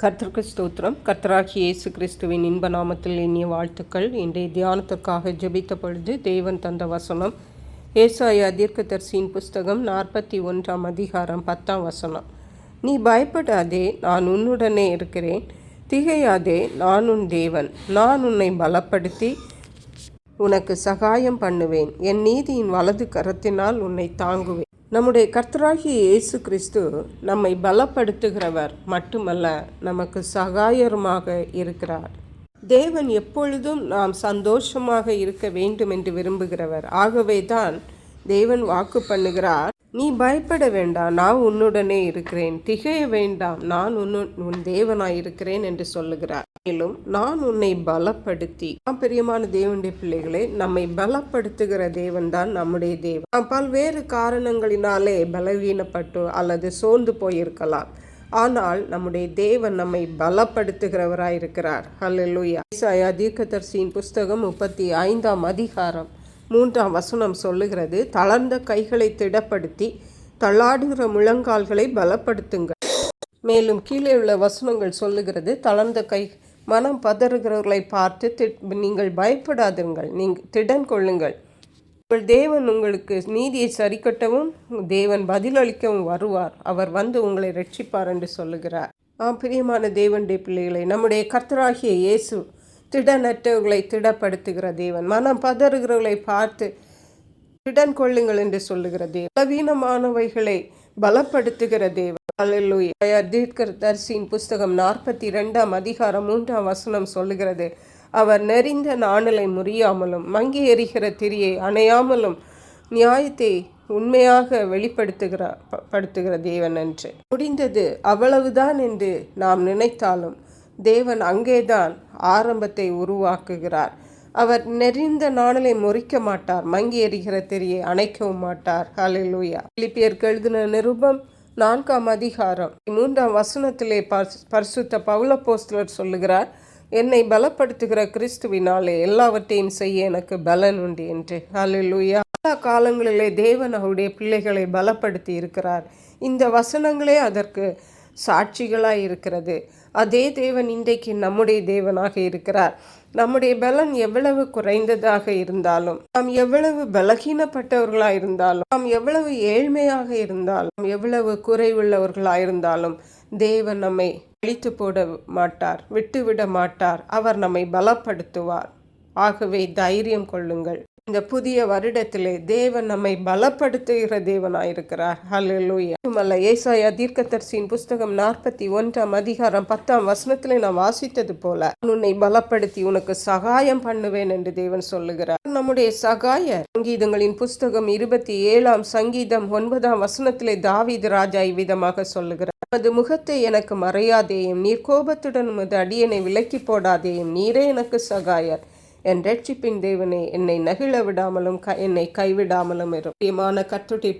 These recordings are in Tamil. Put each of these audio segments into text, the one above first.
கர்த்தருக்கு ஸ்தோத்திரம். கர்த்தராகி இயேசு கிறிஸ்துவின் இன்ப நாமத்தில் இனிய வாழ்த்துக்கள். இன்றைய தியானத்திற்காக ஜெபித்த பொழுது தேவன் தந்த வசனம் ஏசாயா தீர்க்கதரிசியின் புஸ்தகம் நாற்பத்தி ஒன்றாம் அதிகாரம் பத்தாம் வசனம். நீ பயப்படாதே நான் உன்னுடனே இருக்கிறேன். திகையாதே நான் உன் தேவன். நான் உன்னை பலப்படுத்தி உனக்கு சகாயம் பண்ணுவேன். என் நீதியின் வலது கரத்தினால் உன்னை தாங்குவேன். நம்முடைய கர்த்தராகிய இயேசு கிறிஸ்து நம்மை பலப்படுத்துகிறவர் மட்டுமல்ல நமக்கு சகாயருமாக இருக்கிறார். தேவன் எப்பொழுதும் நாம் சந்தோஷமாக இருக்க வேண்டும் என்று விரும்புகிறவர். ஆகவே தான் தேவன் வாக்கு பண்ணுகிறார். நீ பயப்பட வேண்டாம் நான் உன்னுடனே இருக்கிறேன். திகைய வேண்டாம் நான் உன்னு உன் தேவனாய் இருக்கிறேன் என்று சொல்லுகிறார். மேலும் நான் உன்னை பலப்படுத்தி பெரியமான தேவனுடைய பிள்ளைகளை நம்மை பலப்படுத்துகிற தேவன் தான் நம்முடைய தேவன். நாம் பல்வேறு காரணங்களினாலே பலவீனப்பட்டு அல்லது சோர்ந்து போயிருக்கலாம். ஆனால் நம்முடைய தேவன் நம்மை பலப்படுத்துகிறவராய் இருக்கிறார் ஹalleluya ஏசாயா புஸ்தகம் முப்பத்தி ஐந்தாம் அதிகாரம் மூன்றாம் வசனம் சொல்லுகிறது தளர்ந்த கைகளை திடப்படுத்தி தள்ளாடுகிற முழங்கால்களை பலப்படுத்துங்கள். மேலும் கீழே உள்ள வசனங்கள் சொல்லுகிறது தளர்ந்த கை மனம் பதறுகிறவர்களை பார்த்து தி- நீங்கள் பயப்படாதுங்கள் நீங்கள் திடன் கொள்ளுங்கள். உங்கள் தேவன் உங்களுக்கு நீதியை சரிக்கட்டவும் தேவன் பதிலளிக்கவும் வருவார். அவர் வந்து உங்களை ரட்சிப்பார் என்று சொல்லுகிறார். ஆ பிரியமான தேவனுடைய பிள்ளைகளை நம்முடைய கர்த்தராகிய இயேசு திடனற்றவர்களை திடப்படுத்துகிற தேவன். மனம் பதறுகிறவர்களை பார்த்து திடன் கொள்ளுங்கள் என்று சொல்லுகிற தேவன். பலவீனமானவைகளை பலப்படுத்துகிற தேவன். அல்லேலூயா புஸ்தகம் நாற்பத்தி ரெண்டாம் அதிகாரம் மூன்றாம் வசனம் சொல்லுகிறது. அவர் நெறிந்த நாணலை முறியாமலும் மங்கி எறிகிற திரியை அணையாமலும் நியாயத்தை உண்மையாக வெளிப்படுத்துகிற படுத்துகிற தேவன் என்று. முடிந்தது அவ்வளவுதான் என்று நாம் நினைத்தாலும் தேவன் அங்கேதான் ஆரம்பத்தை உருவாக்குகிறார். அவர் நெறிந்த நாணலை முறிக்க மாட்டார் மங்கி எறிகிற திரியை அணைக்கவும் மாட்டார். ஹலிலூயா பிலிப்பியருக்கு எழுதின நிருபம் நான்காம் அதிகாரம். மூன்றாம் வசனத்திலே பரிசுத்த பவுல போஸ்தலர் சொல்லுகிறார் என்னை பலப்படுத்துகிற கிறிஸ்துவினாலே எல்லாவற்றையும் செய்ய எனக்கு பலன் உண்டு என்று. ஹலிலூயா எல்லா காலங்களிலே தேவன் அவருடைய பிள்ளைகளை பலப்படுத்தி இருக்கிறார். இந்த வசனங்களே அதற்கு சாட்சிகளாய் இருக்கிறது. அதே தேவன் இன்றைக்கு நம்முடைய தேவனாக இருக்கிறார். நம்முடைய பலன் எவ்வளவு குறைந்ததாக இருந்தாலும் நாம் எவ்வளவு பலகீனப்பட்டவர்களாக இருந்தாலும் நாம் எவ்வளவு ஏழ்மையாக இருந்தாலும் நாம் எவ்வளவு குறைவுள்ளவர்களாக இருந்தாலும் தேவன் நம்மை அழித்து போட மாட்டார் விட்டுவிட மாட்டார். அவர் நம்மை பலப்படுத்துவார். ஆகவே தைரியம் கொள்ளுங்கள். இந்த புதிய வருடத்திலே தேவன் நம்மை பலப்படுத்துகிற தேவனாயிருக்கிறார். ஹalleluya. மல்ல ஏசாயா தீர்க்கதர்சியின் புஸ்தகம் நாற்பத்தி ஒன்றாம் அதிகாரம் பத்தாம் வசனத்திலே நான் வாசித்தது போல உன்னை பலப்படுத்தி உனக்கு சகாயம் பண்ணுவேன் என்று தேவன் சொல்லுகிறார். நம்முடைய சகாயர் சங்கீதங்களின் புஸ்தகம் இருபத்தி ஏழாம் சங்கீதம் ஒன்பதாம் வசனத்திலே தாவீது ராஜா இவ்விதமாக சொல்லுகிறார். உமது முகத்தை எனக்கு மறையாதேயும் நீர் கோபத்துடன் உமது அடியனை விலக்கி போடாதேயும் நீரே எனக்கு சகாயர். என் ரட்சிப்பின் தேவனே என்னை நகிழ விடாமலும் க- என்னை கைவிடாமலும் இரும் பிரியமான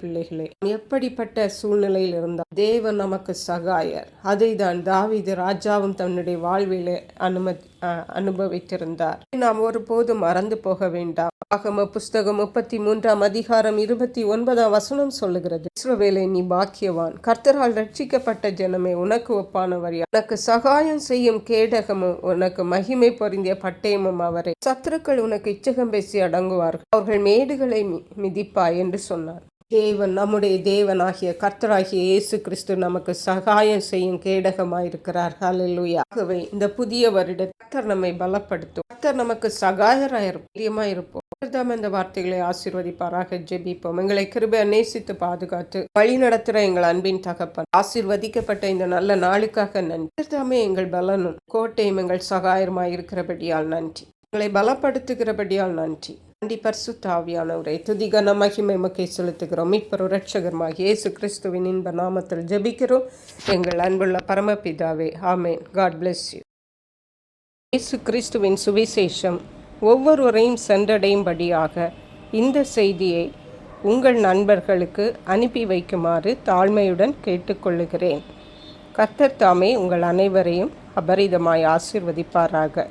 பிள்ளைகளே எப்படிப்பட்ட சூழ்நிலையில் இருந்தால் தேவன் நமக்கு சகாயர். அதை தான் தாவிது ராஜாவும் தன்னுடைய வாழ்விலே அனுமதி அஹ், அனுபவித்திருந்தார். நாம் ஒருபோதும் மறந்து போக வேண்டாம். ஆகம புஸ்தகம் முப்பத்தி மூன்றாம் அதிகாரம் இருபத்தி ஒன்பதாம் வசனம் சொல்லுகிறது இஸ்ரவேலை நீ பாக்கியவான். கர்த்தரால் ரட்சிக்கப்பட்ட ஜனமே உனக்கு ஒப்பானவர் உனக்கு சகாயம் செய்யும் கேடகமும் உனக்கு மகிமை பொருந்திய பட்டயமும் அவரே. சத்துருக்கள் உனக்கு இச்சகம் பேசி அடங்குவார்கள். அவர்கள் மேடுகளை மி- மிதிப்பாய் என்று சொன்னார். தேவன் நம்முடைய தேவனாகிய கர்த்தராகிய இயேசு கிறிஸ்து நமக்கு சகாயம் செய்யும் கேடகமாயிருக்கிறார். ஹalleluya. ஆகவே இந்த புதிய வருட கர்த்தர் நம்மை பலப்படுத்தும். கர்த்தர் நமக்கு சகாயராயிருப்போம் பிரியமாயிருப்போம். கர்த்தர் இந்த வார்த்தைகளை ஆசீர்வதிப்பாராக. ஜெபிப்போம். எங்களை கிருபை நேசித்து பாதுகாத்து வழி நடத்துகிற எங்கள் அன்பின் தகப்பன். ஆசிர்வதிக்கப்பட்ட இந்த நல்ல நாளுக்காக நன்றி. தாமே எங்கள் பலனும் கோட்டையும் எங்கள் சகாயமாயிருக்கிறபடியால் நன்றி. உங்களை பலப்படுத்துகிறபடியால் நன்றி. நன்றி பரிசுத்த தாவியானவரை துதிகன மகிமை மக்கை செலுத்துகிறோம். மீட்பர் ரட்சகர்மாக இயேசு கிறிஸ்துவின் இன்ப நாமத்தில் ஜபிக்கிறோம். எங்கள் அன்புள்ள பரமபிதாவே ஆமேன். காட் பிளெஸ் யூ இயேசு கிறிஸ்துவின் சுவிசேஷம் ஒவ்வொருவரையும் சென்றடையும்படியாக இந்த செய்தியை உங்கள் நண்பர்களுக்கு அனுப்பி வைக்குமாறு தாழ்மையுடன் கேட்டுக்கொள்ளுகிறேன். கர்த்தர் தாமே உங்கள் அனைவரையும் அபரிதமாய் ஆசீர்வதிப்பாராக.